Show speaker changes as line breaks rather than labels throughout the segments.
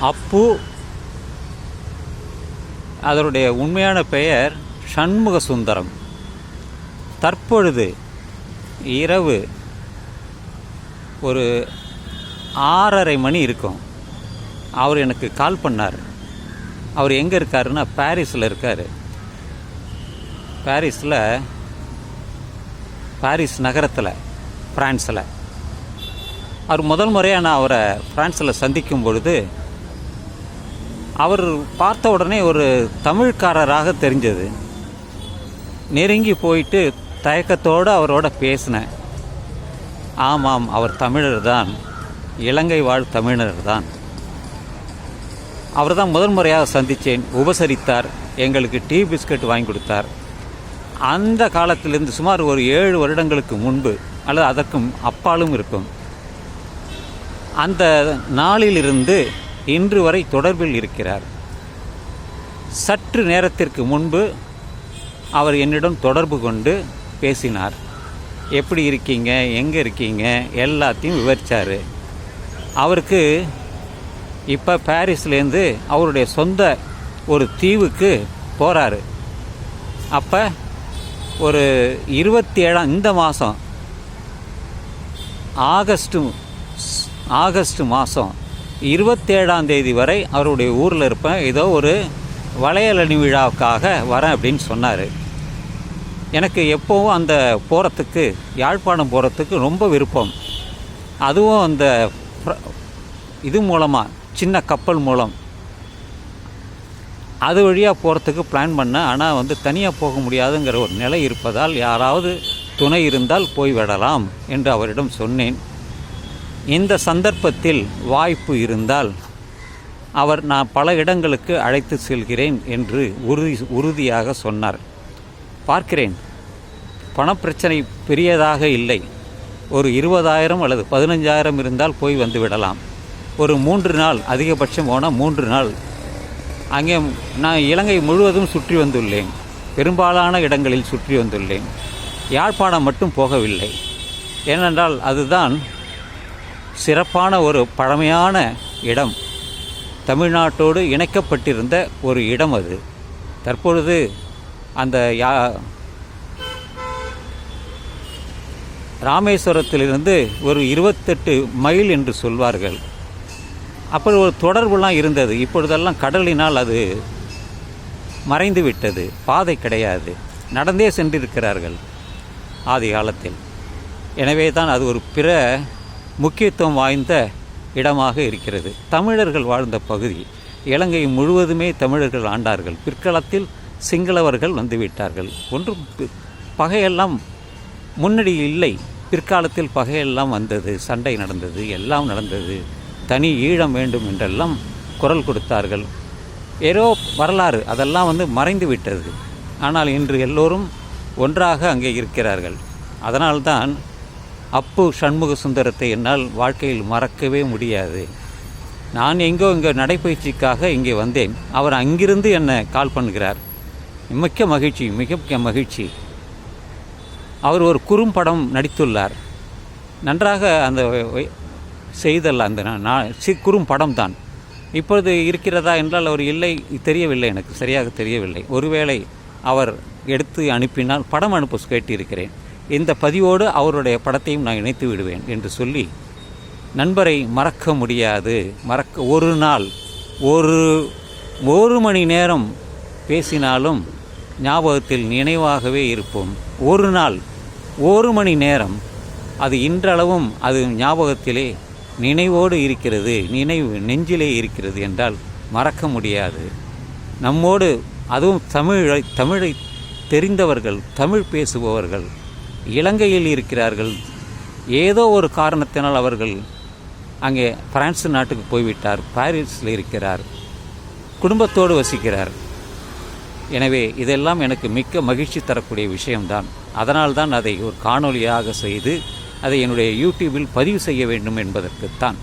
அப்பு அதனுடைய உண்மையான பெயர் சண்முக சுந்தரம் தற்பொழுது இரவு ஒரு ஆறரை மணி இருக்கும். அவர் எனக்கு கால் பண்ணார். அவர் எங்கே இருக்காருன்னா பாரிஸில் இருக்கார். பாரிஸில் பாரிஸ் நகரத்தில் ஃப்ரான்ஸில் அவர் முதல் முறையாக நான் அவரை ஃப்ரான்ஸில் சந்திக்கும் பொழுது அவர் பார்த்த உடனே ஒரு தமிழ்காரராக தெரிஞ்சது. நெருங்கி போயிட்டு தயக்கத்தோடு அவரோட பேசினேன். ஆமாம் அவர் தமிழர் தான். இலங்கை வாழ் தமிழர் தான். அவர் தான் முதல் முறையாக சந்தித்தேன். உபசரித்தார். எங்களுக்கு டீ பிஸ்கட் வாங்கி கொடுத்தார். அந்த காலத்திலிருந்து சுமார் ஒரு ஏழு வருடங்களுக்கு முன்பு அல்லது அதற்கும் அப்பாலும் இருக்கும். அந்த நாளிலிருந்து இன்று வரை தொடர்பில் இருக்கிறார். சற்று நேரத்திற்கு முன்பு அவர் என்னிடம் தொடர்பு கொண்டு பேசினார். எப்படி இருக்கீங்க? எங்கே இருக்கீங்க? எல்லாத்தையும் விவரித்தார் அவருக்கு இப்போ பாரிஸ்லேருந்து அவருடைய சொந்த ஒரு தீவுக்கு போகிறாரு அப்போ ஒரு இருபத்தி ஏழாம் இந்த மாதம் ஆகஸ்ட்டு ஆகஸ்ட் மாதம் இருபத்தேழாம் தேதி வரை அவருடைய ஊரில் இருப்பேன். ஏதோ ஒரு வளையலணி விழாவுக்காக வரேன் அப்படின்னு சொன்னார். எனக்கு எப்போவும் அந்த போகிறத்துக்கு யாழ்ப்பாணம் போகிறதுக்கு ரொம்ப விருப்பம். அதுவும் அந்த இது மூலமாக சின்ன கப்பல் மூலம். அது வழியாக போகிறதுக்கு பிளான் பண்ணேன். ஆனால் வந்து தனியாக போக முடியாதுங்கிற ஒரு நிலை இருப்பதால் யாராவது துணை இருந்தால் போய் விடலாம் என்று அவரிடம் சொன்னேன். இந்த சந்தர்ப்பத்தில் வாய்ப்பு இருந்தால் அவர் நான் பல இடங்களுக்கு அழைத்து செல்கிறேன் என்று உறுதி உறுதியாக சொன்னார். பார்க்கிறேன். பணப்பிரச்சனை பெரியதாக இல்லை. ஒரு இருபதாயிரம் அல்லது பதினஞ்சாயிரம் இருந்தால் போய் வந்து விடலாம். ஒரு மூன்று நாள் அதிகபட்சம் போனால் மூன்று நாள். அங்கே நான் இலங்கை முழுவதும் சுற்றி வந்துள்ளேன். பெரும்பாலான இடங்களில் சுற்றி வந்துள்ளேன். யாழ்ப்பாணம் மட்டும் போகவில்லை. ஏனென்றால் அதுதான் சிறப்பான ஒரு பழமையான இடம். தமிழ்நாட்டோடு இணைக்கப்பட்டிருந்த ஒரு இடம் அது. தற்பொழுது அந்த யா ராமேஸ்வரத்திலிருந்து ஒரு இருபத்தெட்டு மைல் என்று சொல்வார்கள். அப்படி ஒரு தொடர்புலாம் இருந்தது. இப்பொழுதெல்லாம் கடலினால் அது மறைந்து விட்டது. பாதை கிடையாது. நடந்தே சென்றிருக்கிறார்கள். ஆதி காலத்தில். எனவே தான் அது ஒரு பிற முக்கியத்துவம் வாய்ந்த இடமாக இருக்கிறது. தமிழர்கள் வாழ்ந்த பகுதி இலங்கை முழுவதுமே தமிழர்கள் ஆண்டார்கள். பிற்காலத்தில் சிங்களவர்கள் வந்துவிட்டார்கள். ஒன்றும் பகையெல்லாம் முன்னாடி இல்லை. பிற்காலத்தில் பகையெல்லாம் வந்தது சண்டை நடந்தது எல்லாம் நடந்தது. தனி ஈழம் வேண்டும் என்றெல்லாம் குரல் கொடுத்தார்கள். ஏதோ வரலாறு அதெல்லாம் வந்து மறைந்து விட்டது. ஆனால் இன்று எல்லோரும் ஒன்றாக அங்கே இருக்கிறார்கள். அதனால்தான் அப்போ சண்முக சுந்தரத்தை என்னால் வாழ்க்கையில் மறக்கவே முடியாது. நான் எங்கோ இங்கே நடைப்பயிற்சிக்காக இங்கே வந்தேன். அவர் அங்கிருந்து என்னை கால் பண்ணுகிறார். மிக்க மகிழ்ச்சி மிக மகிழ்ச்சி. அவர் ஒரு குறும்படம் நடித்துள்ளார். நன்றாக அந்த செய்தல் அந்த நான் சி குறும்படம் தான். இப்பொழுது இருக்கிறதா என்றால் அவர் இல்லை தெரியவில்லை எனக்கு சரியாக தெரியவில்லை. ஒருவேளை அவர் எடுத்து அனுப்பினால் படம் அனுப்ப கேட்டிருக்கிறேன். இந்த பதிவோடு அவருடைய படத்தையும் நான் இணைத்து விடுவேன் என்று சொல்லி நண்பரை மறக்க முடியாது. மறக்க ஒரு நாள் ஒரு ஒரு மணி நேரம் பேசினாலும் ஞாபகத்தில் நினைவாகவே இருப்போம். ஒரு நாள் ஒரு மணி நேரம் அது இன்றளவும் அது ஞாபகத்திலே நினைவோடு இருக்கிறது நினைவு நெஞ்சிலே இருக்கிறது என்றால் மறக்க முடியாது. நம்மோடு அதுவும் தமிழை தமிழை தெரிந்தவர்கள் தமிழ் பேசுபவர்கள் இலங்கையில் இருக்கிறார்கள். ஏதோ ஒரு காரணத்தினால் அவர்கள் அங்கே பிரான்ஸ் நாட்டுக்கு போய்விட்டார். பாரிஸில் இருக்கிறார். குடும்பத்தோடு வசிக்கிறார். எனவே இதெல்லாம் எனக்கு மிக்க மகிழ்ச்சி தரக்கூடிய விஷயம்தான். அதனால்தான் அதை ஒரு காணொளியாக செய்து அதை என்னுடைய யூடியூபில் பதிவு செய்ய வேண்டும் என்பதற்குத்தான்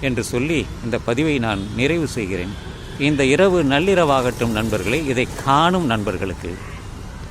என்று சொல்லி இந்த பதிவை நான் நிறைவு செய்கிறேன். இந்த இரவு நள்ளிரவாகட்டும் நண்பர்களே இதை காணும் நண்பர்களுக்கு